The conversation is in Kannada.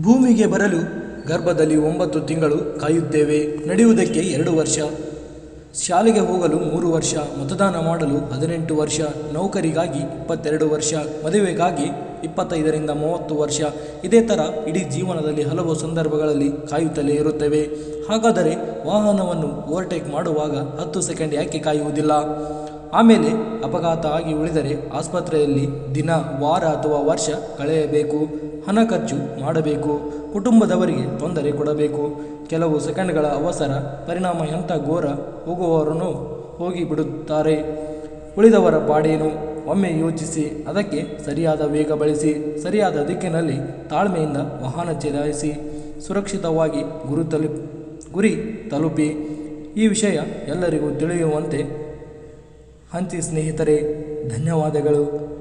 ಭೂಮಿಗೆ ಬರಲು ಗರ್ಭದಲ್ಲಿ ಒಂಬತ್ತು ತಿಂಗಳು ಕಾಯುತ್ತೇವೆ. ನಡೆಯುವುದಕ್ಕೆ ಎರಡು ವರ್ಷ. ಶಾಲೆಗೆ ಹೋಗಲು ಮೂರು ವರ್ಷ. ಮತದಾನ ಮಾಡಲು ಹದಿನೆಂಟು ವರ್ಷ. ನೌಕರಿಗಾಗಿ ಇಪ್ಪತ್ತೆರಡು ವರ್ಷ. ಮದುವೆಗಾಗಿ ಇಪ್ಪತ್ತೈದರಿಂದ ಮೂವತ್ತು ವರ್ಷ. ಇದೇ ಥರ ಇಡೀ ಜೀವನದಲ್ಲಿ ಹಲವು ಸಂದರ್ಭಗಳಲ್ಲಿ ಕಾಯುತ್ತಲೇ ಇರುತ್ತೇವೆ. ಹಾಗಾದರೆ ವಾಹನವನ್ನು ಓವರ್ಟೇಕ್ ಮಾಡುವಾಗ ಹತ್ತು ಸೆಕೆಂಡ್ ಯಾಕೆ ಕಾಯುವುದಿಲ್ಲ? ಆಮೇಲೆ ಅಪಘಾತ ಆಗಿ ಉಳಿದರೆ ಆಸ್ಪತ್ರೆಯಲ್ಲಿ ದಿನ, ವಾರ ಅಥವಾ ವರ್ಷ ಕಳೆಯಬೇಕು, ಹಣ ಖರ್ಚು ಮಾಡಬೇಕು, ಕುಟುಂಬದವರಿಗೆ ತೊಂದರೆ ಕೊಡಬೇಕು. ಕೆಲವು ಸೆಕೆಂಡ್ಗಳ ಅವಸರ, ಪರಿಣಾಮ ಎಂಥ ಘೋರ ಹೋಗುವವರನ್ನು ಹೋಗಿ ಬಿಡುತ್ತಾರೆ. ಉಳಿದವರ ಪಾಡೇನು? ಒಮ್ಮೆ ಯೋಚಿಸಿ, ಅದಕ್ಕೆ ಸರಿಯಾದ ವೇಗ ಬಳಸಿ, ಸರಿಯಾದ ದಿಕ್ಕಿನಲ್ಲಿ ತಾಳ್ಮೆಯಿಂದ ವಾಹನ ಚಲಾಯಿಸಿ, ಸುರಕ್ಷಿತವಾಗಿ ಗುರು ತಲುಪಿ, ಗುರಿ ತಲುಪಿ. ಈ ವಿಷಯ ಎಲ್ಲರಿಗೂ ತಿಳಿಯುವಂತೆ ಹಂಚಿ ಸ್ನೇಹಿತರೆ ಧನ್ಯವಾದಗಳು.